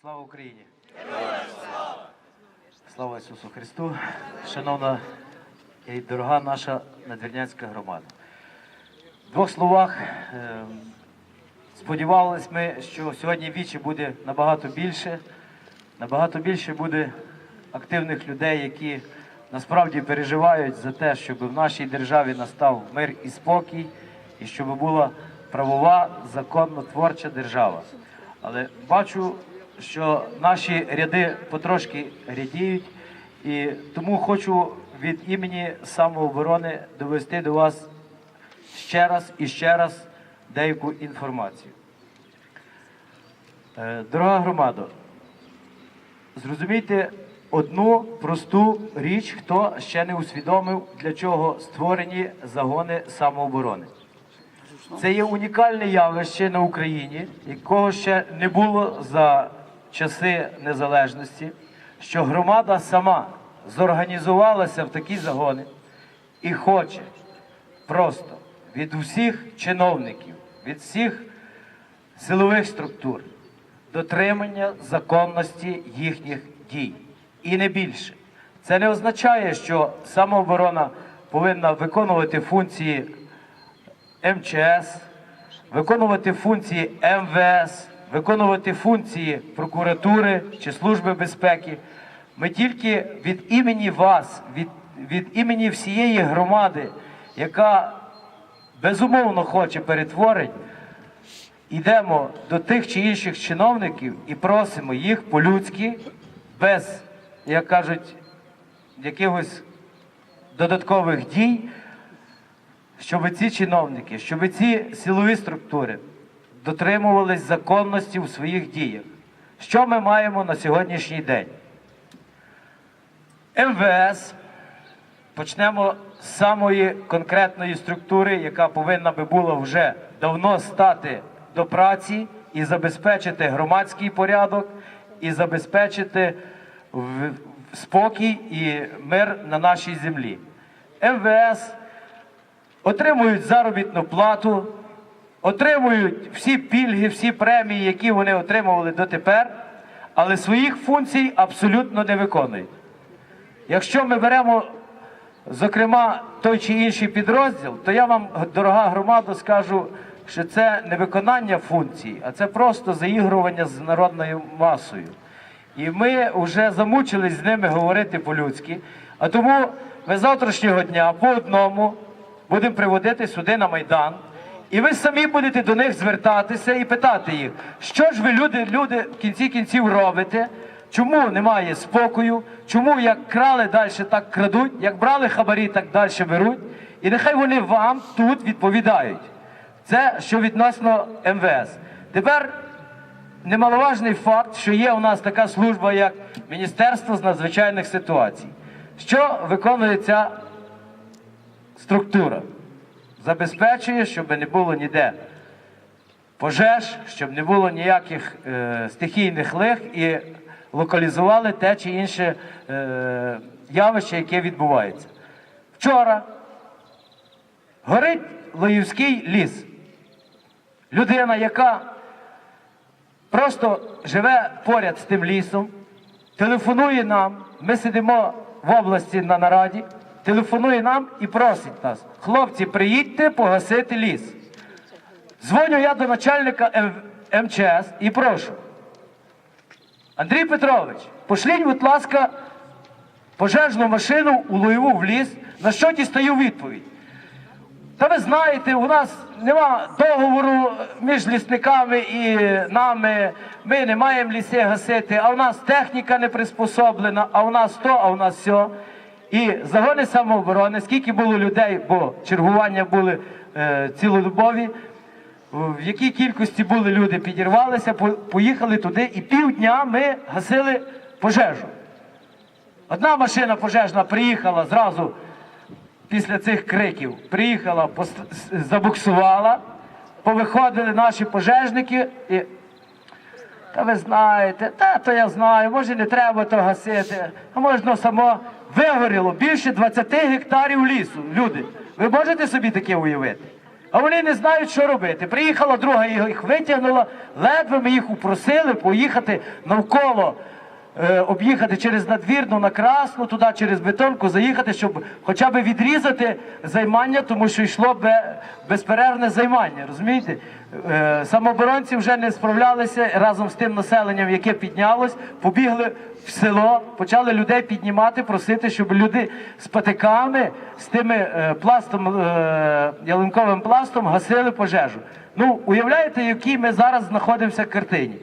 Слава Україні! Слава Ісусу Христу! Шановна і дорога наша надвірнянська громада. В двох словах е, сподівалися ми, що сьогодні вічі буде набагато більше, набагато більше буде активних людей, які насправді переживають за те, щоб в нашій державі настав мир і спокій, і щоб була правова, законно творча держава. Але бачу, що наші ряди потрошки рядіють, і тому хочу від імені самооборони довести до вас ще раз і ще раз деяку інформацію. Е, Дорога громада, зрозумійте одну просту річ, хто ще не усвідомив, для чого створені загони самооборони. Це є унікальне явище на Україні, якого ще не було за часи незалежності, що громада сама зорганізувалася в такі загони і хоче просто від усіх чиновників, від всіх силових структур дотримання законності їхніх дій. І не більше. Це не означає, що самооборона повинна виконувати функції МЧС, виконувати функції МВС, виконувати функції прокуратури чи Служби безпеки. Ми тільки від імені вас, від, від імені всієї громади, яка безумовно хоче перетворень, йдемо до тих чи інших чиновників і просимо їх по-людськи, без, як кажуть, якихось додаткових дій, щоб ці чиновники, щоб ці силові структури дотримувались законності у своїх діях. Що ми маємо на сьогоднішній день? МВС. Почнемо з самої конкретної структури, яка повинна би була вже давно стати до праці і забезпечити громадський порядок, і забезпечити спокій і мир на нашій землі. МВС отримують заробітну плату, отримують всі пільги, всі премії, які вони отримували дотепер, але своїх функцій абсолютно не виконують. Якщо ми беремо, зокрема, той чи інший підрозділ, то я вам, дорога громада, скажу, що це не виконання функцій, а це просто заігрування з народною масою. І ми вже замучились з ними говорити по-людськи. А тому ми завтрашнього дня по одному будемо приводити сюди на Майдан. І ви самі будете до них звертатися і питати їх, що ж ви, люди, люди, в кінці кінців робите, чому немає спокою, чому як крали далі, так крадуть, як брали хабарі, так далі беруть. І нехай вони вам тут відповідають. Це що відносно МВС. Тепер немаловажний факт, що є у нас така служба, як Міністерство з надзвичайних ситуацій. Що виконує ця структура? Забезпечує, щоб не було ніде пожеж, щоб не було ніяких е, стихійних лих і локалізували те чи інше е, явище, яке відбувається. Вчора горить Лоївський ліс. Людина, яка просто живе поряд з тим лісом, телефонує нам. Ми сидимо в області на нараді, телефонує нам і просить нас, хлопці, приїдьте погасити ліс. Дзвоню я до начальника МЧС і прошу. Андрій Петрович, пошліть, будь ласка, пожежну машину у Луєву в ліс, на що дістаю відповідь. Та ви знаєте, у нас нема договору між лісниками і нами. Ми не маємо ліси гасити, а у нас техніка не приспособлена, а у нас то, а у нас все. І загони самооборони, скільки було людей, бо чергування були е, цілодобові, в якій кількості були люди, підірвалися, по- поїхали туди, і півдня ми гасили пожежу. Одна машина пожежна приїхала зразу після цих криків приїхала, забуксувала, повиходили наші пожежники і. Та ви знаєте, та то я знаю, може не треба то гасити, а можна само вигоріло більше 20 гектарів лісу. Люди, ви можете собі таке уявити? А вони не знають, що робити. Приїхала друга їх витягнула, ледве ми їх упросили поїхати навколо, об'їхати через надвірну на Красну, туди через бетонку, заїхати, щоб хоча б відрізати займання, тому що йшло безперервне займання. Розумієте? Е, самооборонці вже не справлялися разом з тим населенням, яке піднялось, побігли в село, почали людей піднімати, просити, щоб люди з патиками, з тими е, пластом, е, ялинковим пластом гасили пожежу. Ну, уявляєте, в якій ми зараз знаходимося картині.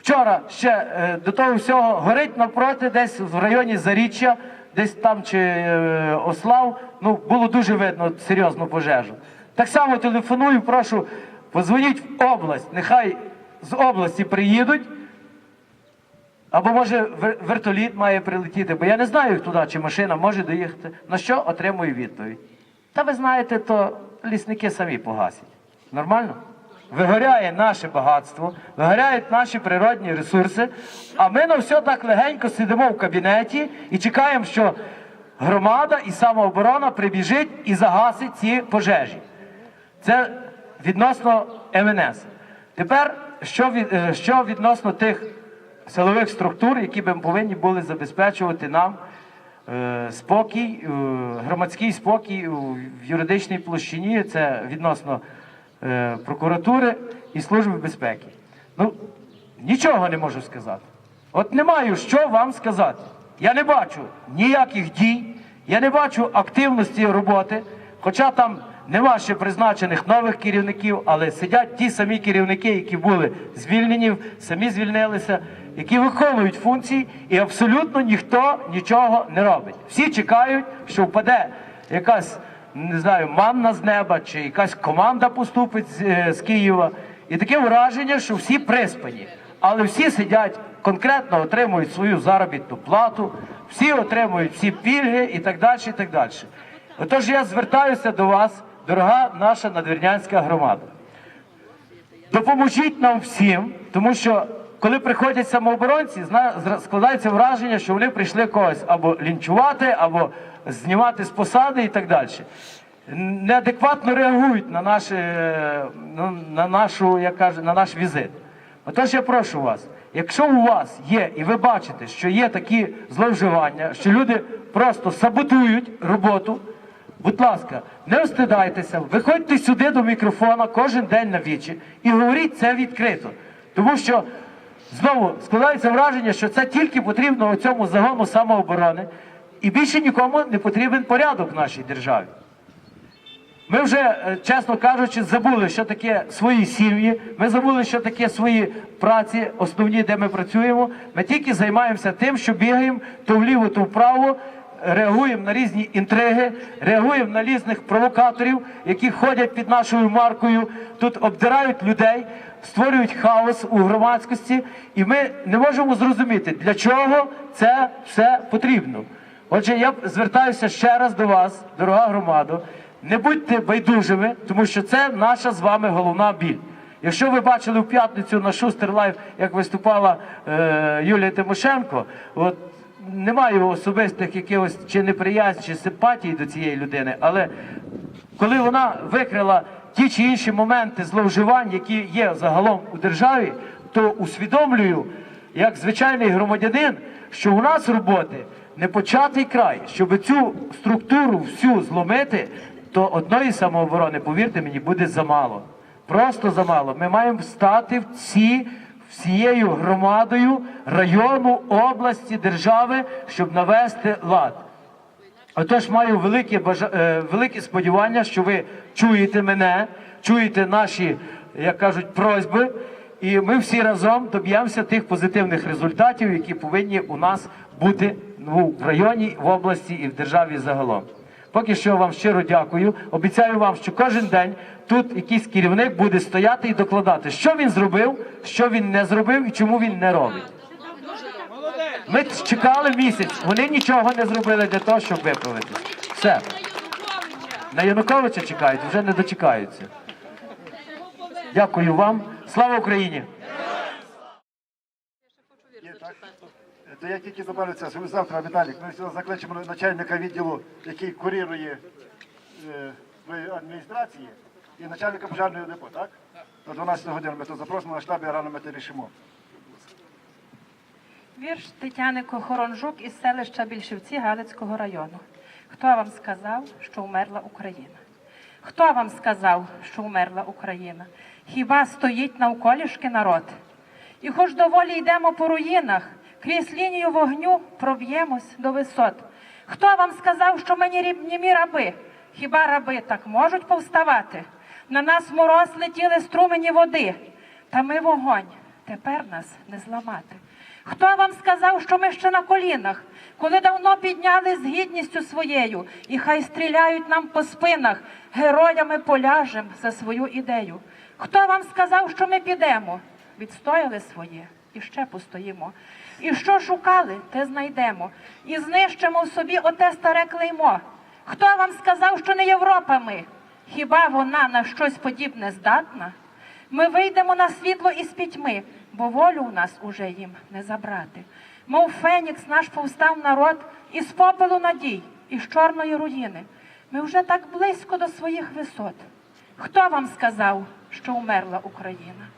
Вчора ще е, до того всього горить навпроти, десь в районі Заріччя, десь там чи е, Ослав. Ну, було дуже видно серйозну пожежу. Так само телефоную, прошу, позвоніть в область, нехай з області приїдуть. Або може вертоліт має прилетіти, бо я не знаю туди, чи машина може доїхати. На що отримую відповідь? Та ви знаєте, то лісники самі погасять. Нормально? Вигоряє наше багатство, вигоряють наші природні ресурси, а ми на все так легенько сидимо в кабінеті і чекаємо, що громада і самооборона прибіжить і загасить ці пожежі. Це відносно МНС. Тепер що, від, е, що відносно тих силових структур, які би повинні були забезпечувати нам е, спокій, е, громадський спокій в юридичній площині, це відносно прокуратури і Служби безпеки. Ну, нічого не можу сказати. От не маю що вам сказати. Я не бачу ніяких дій, я не бачу активності роботи, хоча там нема ще призначених нових керівників, але сидять ті самі керівники, які були звільнені, самі звільнилися, які виконують функції, і абсолютно ніхто нічого не робить. Всі чекають, що впаде якась не знаю, манна з неба, чи якась команда поступить з, е, з Києва. І таке враження, що всі приспані. Але всі сидять, конкретно отримують свою заробітну плату, всі отримують всі пільги і так далі. і так далі. Отож я звертаюся до вас, дорога наша надвірнянська громада. Допоможіть нам всім, тому що коли приходять самооборонці, складається враження, що вони прийшли когось або лінчувати, або знімати з посади і так далі. Неадекватно реагують на, наші, е, на, на, нашу, як кажу, на наш візит. Отож я прошу вас, якщо у вас є, і ви бачите, що є такі зловживання, що люди просто саботують роботу, Будь ласка, не встидайтеся, виходьте сюди до мікрофона кожен день на вічі і говоріть це відкрито. Тому що знову складається враження, що це тільки потрібно цьому загону самооборони, і більше нікому не потрібен порядок в нашій державі. Ми вже, е, чесно кажучи, забули, що таке свої сім'ї. Ми забули, що таке свої праці, основні, де ми працюємо. Ми тільки займаємося тим, що бігаємо то вліво, то вправо, реагуємо на різні інтриги, реагуємо на різних провокаторів, які ходять під нашою маркою, тут обдирають людей, створюють хаос у громадськості, і ми не можемо зрозуміти, для чого це все потрібно. Отже, я звертаюся ще раз до вас, дорога громада. Не будьте байдужими, тому що це наша з вами головна біль. Якщо ви бачили в п'ятницю на Шустер Лайв, як виступала е, Юлія Тимошенко, от немає особистих якихось чи неприязь, чи симпатії до цієї людини, але коли вона викрила ті чи інші моменти зловживань, які є загалом у державі, то усвідомлюю, як звичайний громадянин, що у нас роботи не початий край, щоб цю структуру всю зломити, то одної самооборони, повірте мені, буде замало. Просто замало. Ми маємо стати в ці всією громадою району, області, держави, щоб навести лад. Отож, маю велике, бажа... е, велике сподівання, що ви чуєте мене, чуєте наші, як кажуть, просьби, і ми всі разом доб'ємося тих позитивних результатів, які повинні у нас бути в районі, в області і в державі загалом. Поки що вам щиро дякую. Обіцяю вам, що кожен день тут якийсь керівник буде стояти і докладати, що він зробив, що він не зробив і чому він не робить. Ми чекали місяць, вони нічого не зробили для того, щоб виправити. Все. На Януковича чекають, вже не дочекаються. Дякую вам. Слава Україні! Є, так? То я тільки добавлю це, що завтра, Віталік, ми закличемо начальника відділу, який курірує е, адміністрації, і начальника пожежної депо, так? На 12 годину ми тут запросимо на штабі, рано ми це рішимо. Вірш Тетяни Кохоронжук із селища Більшівці Галицького району. Хто вам сказав, що вмерла Україна? Хто вам сказав, що вмерла Україна? Хіба стоїть навколішки народ? І хоч доволі йдемо по руїнах, крізь лінію вогню проб'ємось до висот. Хто вам сказав, що ми ні німі раби? Хіба раби так можуть повставати? На нас мороз летіли струмені води, та ми вогонь, тепер нас не зламати. Хто вам сказав, що ми ще на колінах, коли давно підняли з гідністю своєю, і хай стріляють нам по спинах, героями поляжем за свою ідею? Хто вам сказав, що ми підемо? Відстояли своє і ще постоїмо. І що шукали, те знайдемо, і знищимо в собі оте старе клеймо. Хто вам сказав, що не Європа ми? Хіба вона на щось подібне здатна? Ми вийдемо на світло із пітьми, бо волю у нас уже їм не забрати. Мов Фенікс наш повстав народ із попелу надій, із чорної руїни. Ми вже так близько до своїх висот. Хто вам сказав, що умерла Україна?